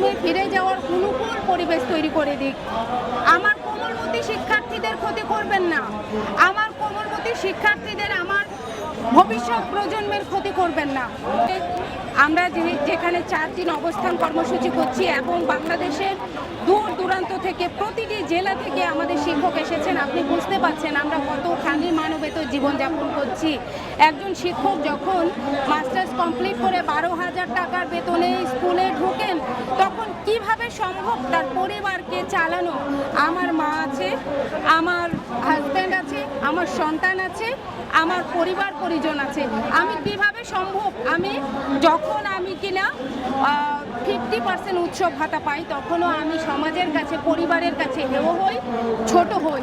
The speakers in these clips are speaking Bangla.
ক্লাসরুমে ফিরে যাওয়ার অনুকূল পরিবেশ তৈরি করে দিক। আমার কোমলমতি শিক্ষার্থীদের ক্ষতি করবেন না। আমার কোমলমতি শিক্ষার্থীদের আমার ভবিষ্যৎ প্রজন্মের ক্ষতি করবেন না। আমরা যেখানে চার দিন অবস্থান কর্মসূচি করছি এবং বাংলাদেশের দূর দূরান্ত থেকে প্রতিটি জেলা থেকে আমাদের শিক্ষক এসেছেন, আপনি বুঝতে পারছেন আমরা কত খালি মানবেত জীবনযাপন করছি। একজন শিক্ষক যখন মাস্টার্স কমপ্লিট করে বারো হাজার টাকার বেতনে স্কুলে ঢোকেন, তখন কীভাবে সম্ভব তার পরিবারকে চালানো? আমার মা আছে, আমার হাজব্যান্ড আছে, আমার সন্তান আছে, আমার পরিবার পরিজন আছে। আমি কীভাবে সম্ভব? আমি, যখন আমি কিনা ফিফটি পার্সেন্ট উৎসব ভাতা পাই, তখনও আমি সমাজের কাছে, পরিবারের কাছে হেয় হই, ছোট হই।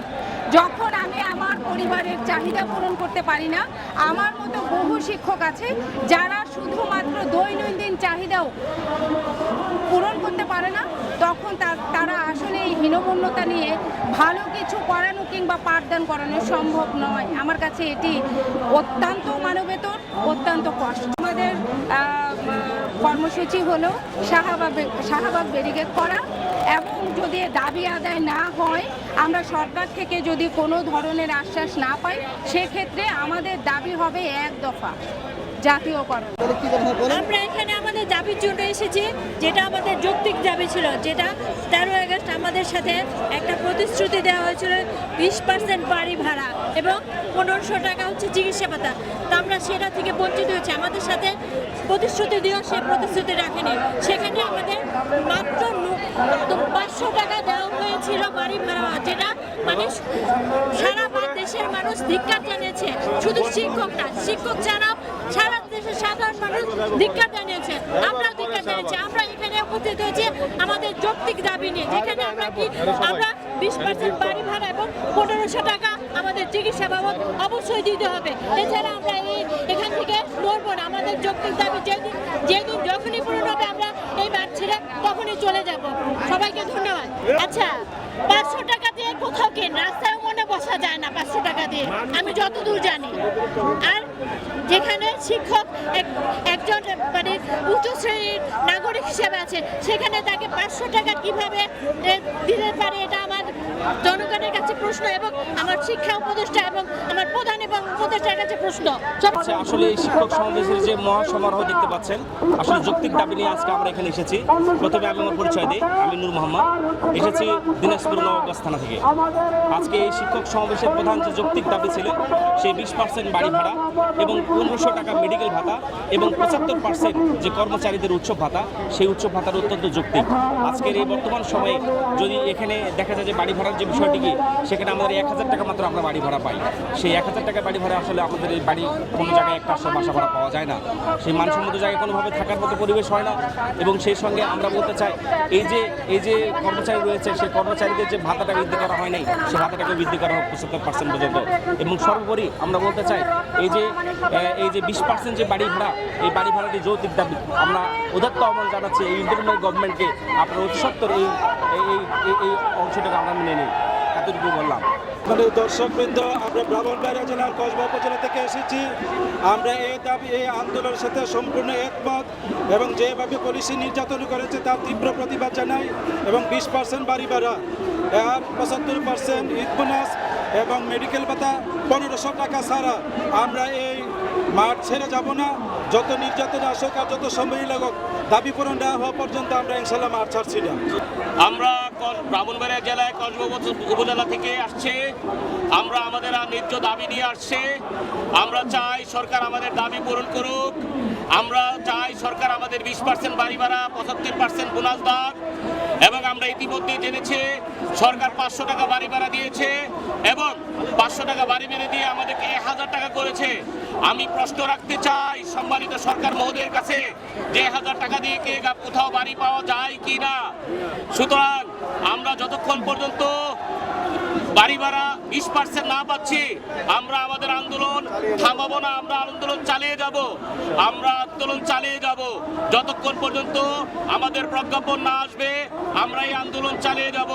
যখন আমি আমার পরিবারের চাহিদা পূরণ করতে পারি না, আমার মতো বহু শিক্ষক আছে যারা শুধুমাত্র দৈনন্দিন চাহিদাও পূরণ করতে পারে না, তখন তার- আসলে এই হীনমন্যতা নিয়ে ভালো কিছু করানো কিংবা পাঠদান করানো সম্ভব নয়। আমার কাছে এটি অত্যন্ত মানবেতর, অত্যন্ত কষ্ট। আমাদের কর্মসূচি হলো শাহবাগ শাহবাগ ব্যারিকেড করা এবং যদি দাবি আদায় না হয় আমরা সরকার থেকে যদি কোনো ধরনের আশ্বাস না পাই সেক্ষেত্রে আমাদের দাবি হবে এক দফা জাতীয়করণ। আমরা এখানে দাবির জন্য এসেছি, যেটা আমাদের যৌক্তিক দাবি ছিল, যেটা তেরো আগস্ট আমাদের সাথে একটা প্রতিশ্রুতি দেওয়া হয়েছিল, বিশ পার্সেন্ট বাড়ি ভাড়া এবং পনেরোশো টাকা হচ্ছে চিকিৎসা ভাতা। তো আমরা সেটা থেকে বঞ্চিত হয়েছি। আমাদের সাথে প্রতিশ্রুতি দিয়েও সে প্রতিশ্রুতি রাখেনি। সেখানে আমাদের মাত্র পাঁচশো টাকা দেওয়া হয়েছিল বাড়ি ভাড়া, যেটা মানে সারা দেশের মানুষ ধিক্কার জানিয়েছে। শুধু শিক্ষক না, শিক্ষক ছাড়াও সারা দেশের সাধারণ মানুষ ধিক্কার জানিয়েছে। আমরা ধিক্কার জানিয়েছি। আমরা এখানে উপস্থিত হয়েছি আমাদের যৌক্তিক দাবি নিয়ে। যেখানে আমরা কি, আমরা বিশ পার্সেন্ট বাড়ি ভাড়া এবং পনেরোশো টাকা আমাদের চিকিৎসা বাবদ অবশ্যই দিতে হবে। এছাড়া আমরা এই, এখান থেকে লড়বো না। আমাদের যৌক্তিক দাবি যেদিন যেদিন যখনই পূরণ হবে আমরা এই মাঠ ছেড়ে তখনই চলে যাব। সবাইকে ধন্যবাদ। আচ্ছা পাঁচশো টাকা দিয়ে কোথাও কেন? রাস্তায় মনে বসা যায় না পাঁচশো টাকা দিয়ে। আমি যতদূর জানি আর যেখানে শিক্ষক এক- একজন মানে উচ্চ শ্রেণির নাগরিক হিসেবে আছে, সেখানে তাকে পাঁচশো টাকা কীভাবে দিতে পারে এটা জনগণের কাছে প্রশ্ন এবং আমার শিক্ষা উপদেষ্টা এবং আমার প্রধান এবং উপদেষ্টার কাছে প্রশ্ন। আচ্ছা আসলে এই শিক্ষক সমাবেশের যে মহাসমারোহ দেখতে পাচ্ছেন, আসলে যৌক্তিক দাবি নিয়ে আজকে আমরা এখানে এসেছি। প্রথমে আমি আমার পরিচয় দিই, আমি নূর মোহাম্মদ, এসেছি দিনাজপুর নবাবাস থানা থেকে। আজকে এই শিক্ষক সমাবেশের প্রধান যে যৌক্তিক দাবি ছিল, সেই বিশ পার্সেন্ট বাড়ি ভাড়া এবং পনেরোশো টাকা মেডিকেল ভাতা এবং পঁচাত্তর পার্সেন্ট যে কর্মচারীদের উৎসব ভাতা, সেই উৎসব ভাতার অত্যন্ত যৌক্তিক। আজকের এই বর্তমান সময়ে যদি এখানে দেখা যায় যে বাড়ি ভাড়ার যে বিষয়টি কি, সেখানে আমাদের এক হাজার টাকা মাত্র আমরা বাড়ি ভাড়া পাই। সেই এক হাজার টাকা বাড়ি ভাড়া আসলে আমাদের এই বাড়ি কোনো জায়গায় একটা আসলে বাসা ভাড়া পাওয়া যায় না। সেই মানসম্মত জায়গায় কোনোভাবে থাকার মতো পরিবেশ হয় না এবং সেই সঙ্গে আমরা বলতে চাই, এই যে এই যে কর্মচারী রয়েছে, সেই কর্মচারীদের যে ভাতাটা বৃদ্ধি করা হয় নাই, সেই ভাতাটাকে বৃদ্ধি করা হোক পঁচাত্তর পার্সেন্ট পর্যন্ত। এবং সর্বোপরি আমরা বলতে চাই, এই যে এই যে বিশ পার্সেন্ট যে বাড়ি ভাড়া, এই বাড়ি ভাড়াটি যৌক্তিক দাবি। আমরা উদাত্ত আহ্বান জানাচ্ছি এই ইন্টারনাল গভর্নমেন্টকে আপনার অতি সত্তর এই এই, এই- এই অংশটাকে আমরা মেনে নিই। এতটুকু বললাম দর্শক দর্শকবৃন্দ, আমরা ব্রাহ্মণবাড়িয়া জেলার কসবা উপজেলা থেকে এসেছি। আমরা এই দাবি, এই আন্দোলনের সাথে সম্পূর্ণ একমত এবং যেভাবে পুলিশি নির্যাতন করেছে তার তীব্র প্রতিবাদ জানাই এবং বিশ পার্সেন্ট বাড়ি ভাড়া পঁচাত্তর পার্সেন্ট ঈদ বোনাস এবং মেডিকেল ভাতা, পনেরোশো টাকা ছাড়া আমরা এই মাঠ ছেড়ে যাব না। যত নির্যাতন আসুক আর যত সময় লাগুক, দাবি পূরণ দেওয়া হওয়া পর্যন্ত আমরা ইনশাল্লাহ মাঠ ছাড়ছি না। আমরা ব্রাহ্মণবাড়িয়া জেলায় কসবা উপজেলা থেকে আসছে। আমরা আমাদের ন্যায্য দাবি নিয়ে আসছে। আমরা চাই সরকার আমাদের দাবি পূরণ করুক। আমরা চাই সরকার আমাদের বিশ পার্সেন্ট বাড়ি ভাড়া, পঁচাত্তর পার্সেন্ট বোনাস দাগ এবং আমরা ইতিমধ্যে জেনেছি, সরকার পাঁচশো টাকা বাড়ি ভাড়া দিয়েছে এবং পাঁচশো টাকা বাড়ি মেরে দিয়ে আমাদেরকে এক হাজার টাকা করেছে। আমি প্রশ্ন রাখতে চাই, সম্মানিত সরকার মহোদয়ের কাছে যে হাজার টাকা দিয়ে কে কোথাও বাড়ি পাওয়া যায় কি না সুতরাং আমরা যতক্ষণ পর্যন্ত বাড়ি ভাড়া বিশ পার্সেন্ট না পাচ্ছি। আমরা আমাদের আন্দোলন থামাবো না, আমরা আন্দোলন চালিয়ে যাব। আমরা আন্দোলন চালিয়ে যাব। যতক্ষণ পর্যন্ত আমাদের প্রজ্ঞাপন না আসবে আমরা এই আন্দোলন চালিয়ে যাব।